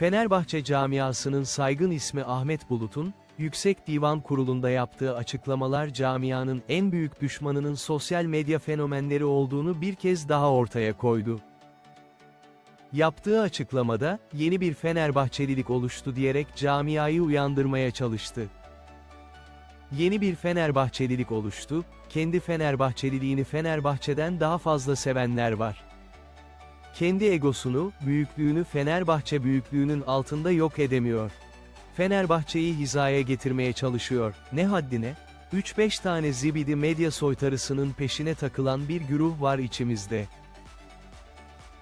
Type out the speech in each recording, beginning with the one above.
Fenerbahçe camiasının saygın ismi Ahmet Bulut'un, Yüksek Divan Kurulu'nda yaptığı açıklamalar camianın en büyük düşmanının sosyal medya fenomenleri olduğunu bir kez daha ortaya koydu. Yaptığı açıklamada, yeni bir Fenerbahçelilik oluştu diyerek camiayı uyandırmaya çalıştı. Yeni bir Fenerbahçelilik oluştu, kendi Fenerbahçeliliğini Fenerbahçe'den daha fazla sevenler var. Kendi egosunu, büyüklüğünü Fenerbahçe büyüklüğünün altında yok edemiyor. Fenerbahçe'yi hizaya getirmeye çalışıyor, ne haddine? 3-5 tane zibidi medya soytarısının peşine takılan bir güruh var içimizde.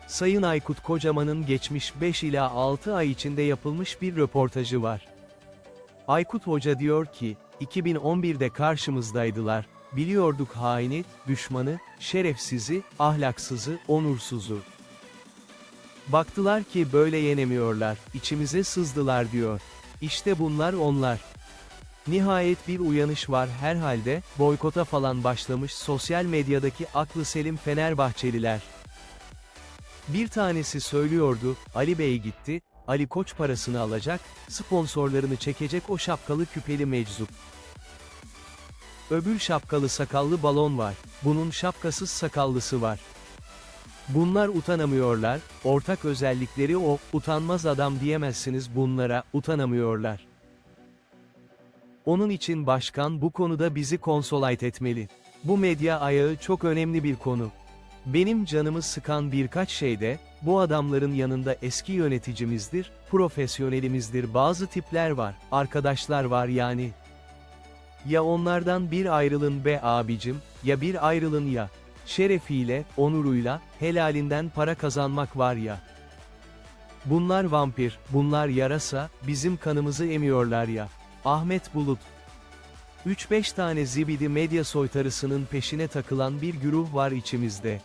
Sayın Aykut Kocaman'ın geçmiş 5 ila 6 ay içinde yapılmış bir röportajı var. Aykut Hoca diyor ki, 2011'de karşımızdaydılar, biliyorduk haini, düşmanı, şerefsizi, ahlaksızı, onursuzu. Baktılar ki böyle yenemiyorlar, içimize sızdılar diyor. İşte bunlar onlar. Nihayet bir uyanış var herhalde, boykota falan başlamış sosyal medyadaki aklı selim Fenerbahçeliler. Bir tanesi söylüyordu, Ali Bey gitti, Ali Koç parasını alacak, sponsorlarını çekecek o şapkalı küpeli meczup. Öbür şapkalı sakallı balon var, bunun şapkasız sakallısı var. Bunlar utanamıyorlar, ortak özellikleri o, utanmaz adam diyemezsiniz bunlara, utanamıyorlar. Onun için başkan bu konuda bizi konsolayt etmeli. Bu medya ayağı çok önemli bir konu. Benim canımı sıkan birkaç şey de, bu adamların yanında eski yöneticimizdir, profesyonelimizdir bazı tipler var, arkadaşlar var yani. Ya onlardan bir ayrılın be abicim, ya bir ayrılın ya. Şerefiyle, onuruyla, helalinden para kazanmak var ya. Bunlar vampir, bunlar yarasa, bizim kanımızı emiyorlar ya. Ahmet Bulut 3-5 tane zibidi medya soytarısının peşine takılan bir güruh var içimizde.